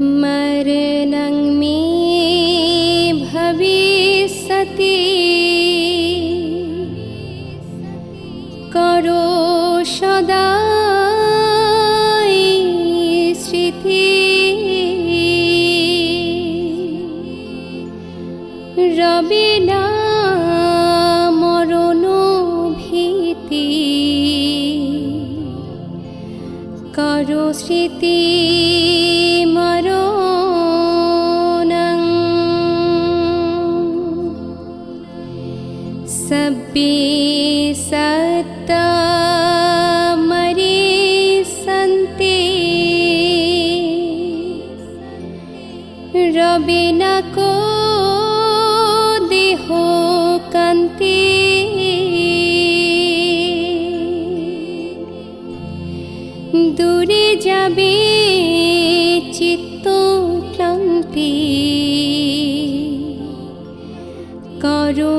मरणं मे भवे খুশিতে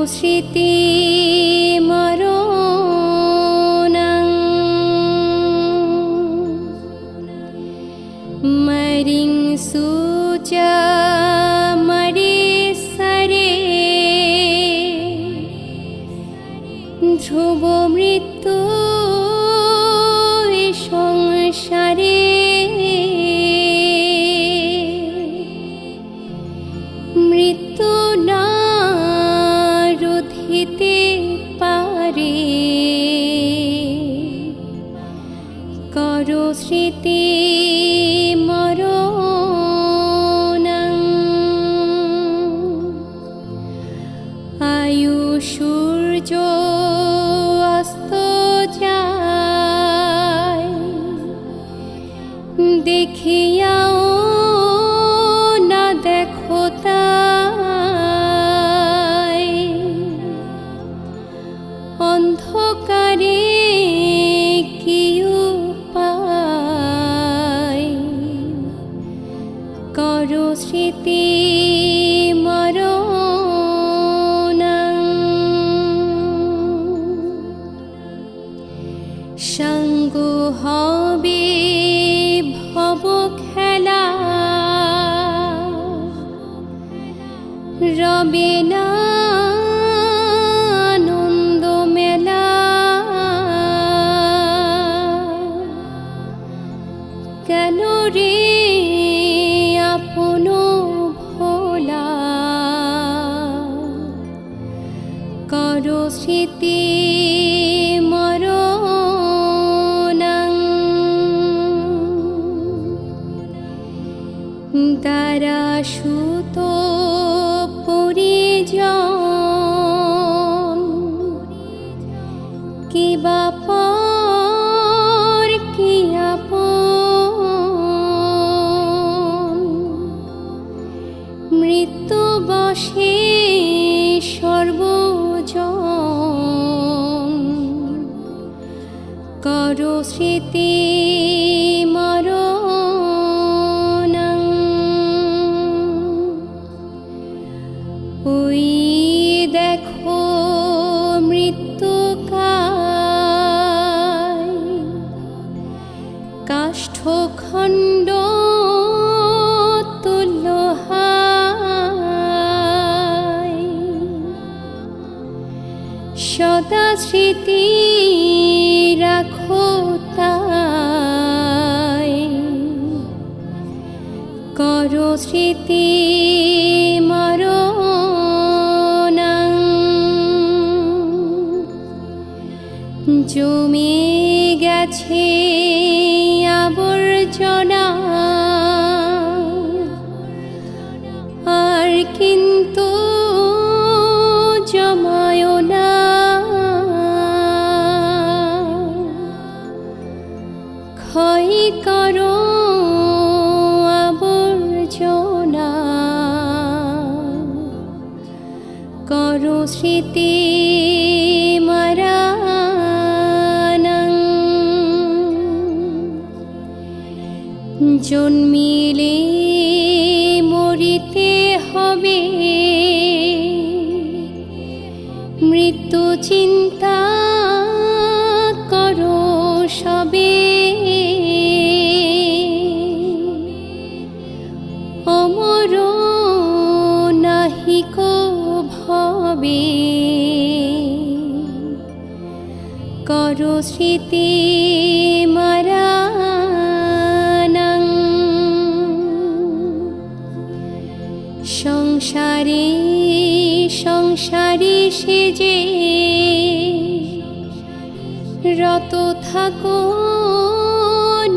স্মৃতি মরণং। মরিং সুচা মরে সরে। ধ্রুব মৃত্যু বায়ু সূর্য স্মৃতি মরণং। দ্বারা সুত পরিজন। কি বাপা মৃত্যু বসে সর্বজন। স্মৃতি মরণ। উই দেখো মৃত্যু কাষ্ঠখণ্ড সদা স্মৃতি স্মৃতি। জন্মিলে মরিতে হবে। মৃত্যু চিন্তা করো সবে। অমর নাহিক ভবে করো স্মৃতি সংসারী সেজে রত থাকো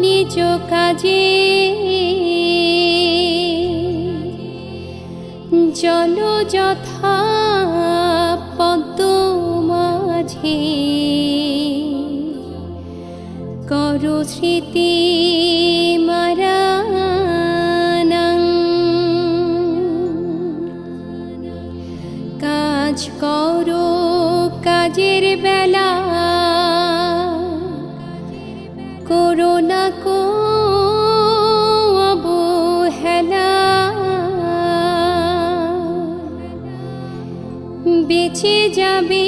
নিজ কাজে। জল যথা পদ্ম মাঝে করো স্মৃতি মারানাং করো কাজের বেলা। করো না কো অবহেলা। বেঁচে যাবে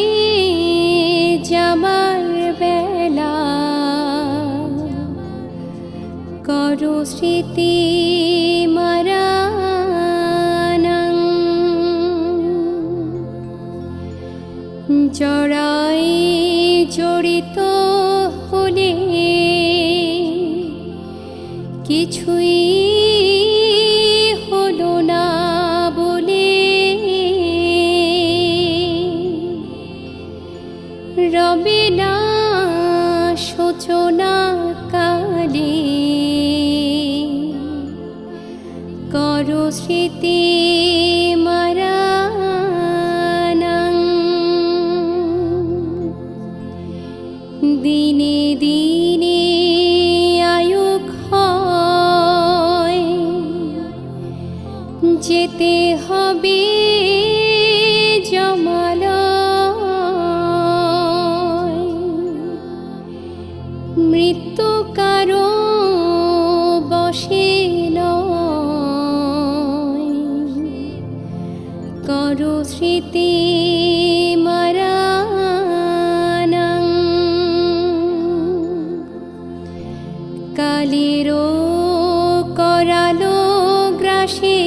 যাবার বেলা। করো স্মৃতি মারানাং জড়াই জড়িত হলে কিছুই হলো না বলে রবে না সূচনা কালে করো স্মৃতি মৃত্যু কারও বসে করো স্মৃতি মারানাং। গ্রাসে।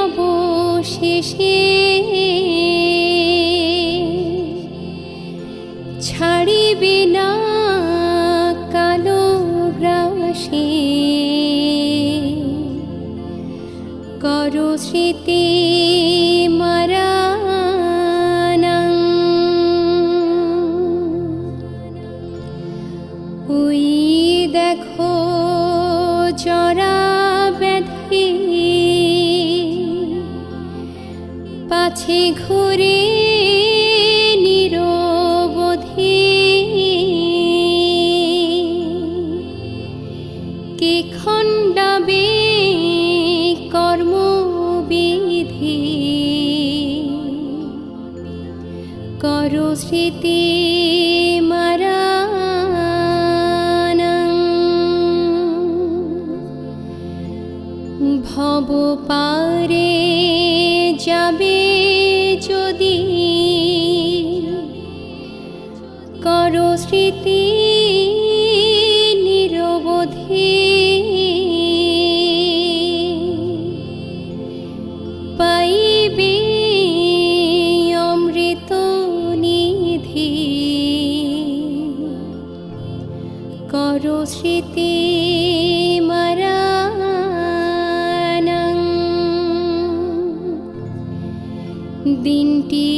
অবশেষে স্মৃতি মরানং। উই দেখো চরা ব্যাধি পাছে ঘুরে স্মৃতি ভব পারে যাবে যদি। করো স্মৃতি করো স্মৃতি দিনটি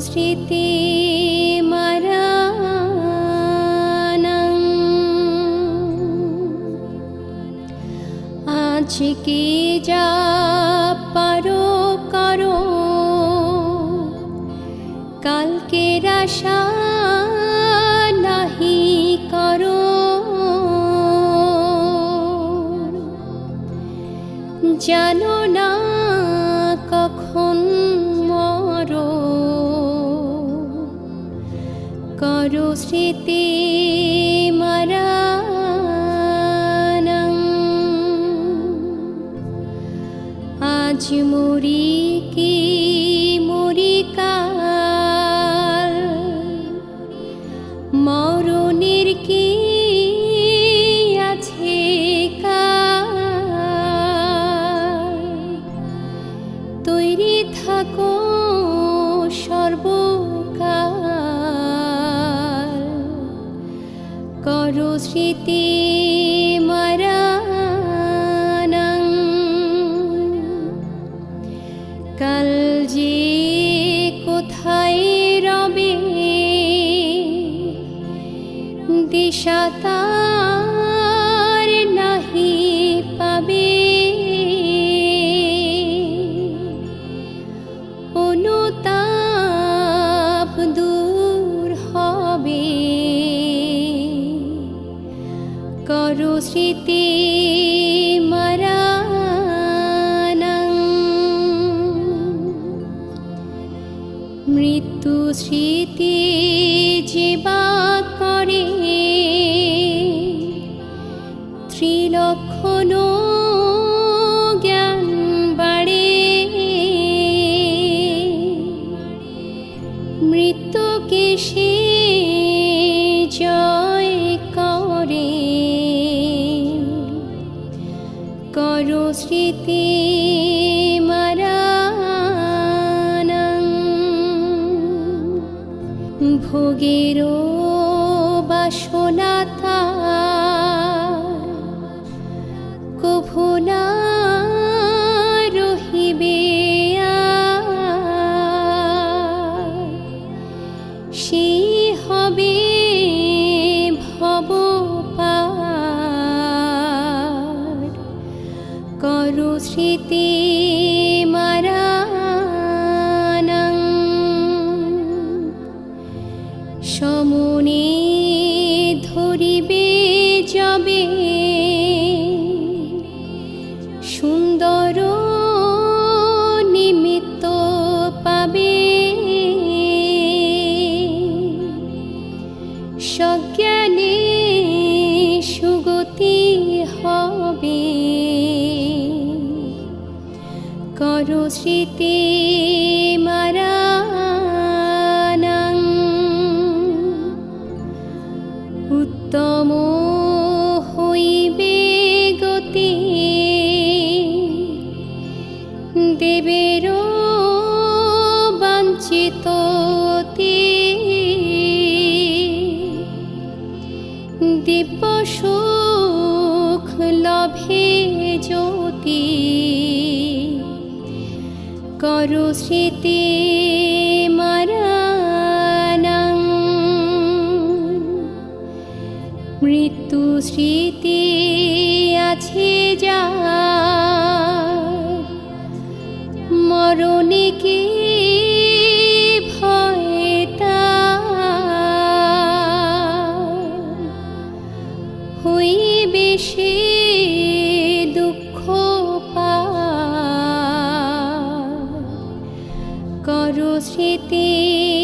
স্মৃতি মারানাং আজকে যা পারো করো। কালকের আশা নাহি করো। জানো না কখন মরো। করো স্মৃতি মারানং আজ মরি কি মরি কাল? মরণের কি আছে কাল? তৈরি থাকো করো মরানং কাল যে কোথায় রবে দিশা ত্রিলক্ষণ জ্ঞান বাড়ে। মৃত্যুকে সে জয় করে। ভোগেরও বাসনা কভু উত্তম হইবে গতি। দেবের বাঞ্ছিত দিব্য সুখ লভে স্মৃতি মৃত্যু স্মৃতি আছে যা মরণে কি ভয় তার? হইবে দুঃখ স্মৃতি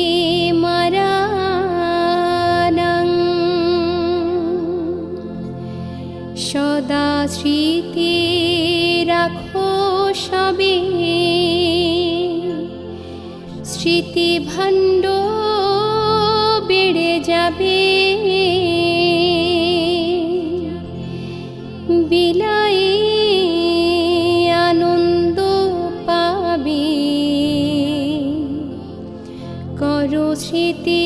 সবে স্মৃতি ভাণ্ড বেড়ে যাবে। বিলায়ে আনন্দ পাবে। করো স্মৃতি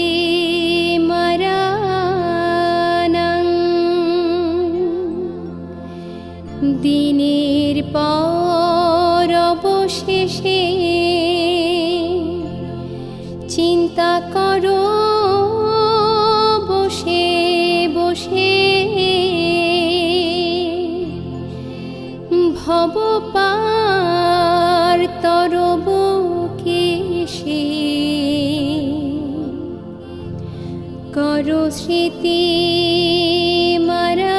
কেশে করো স্মৃতি মারা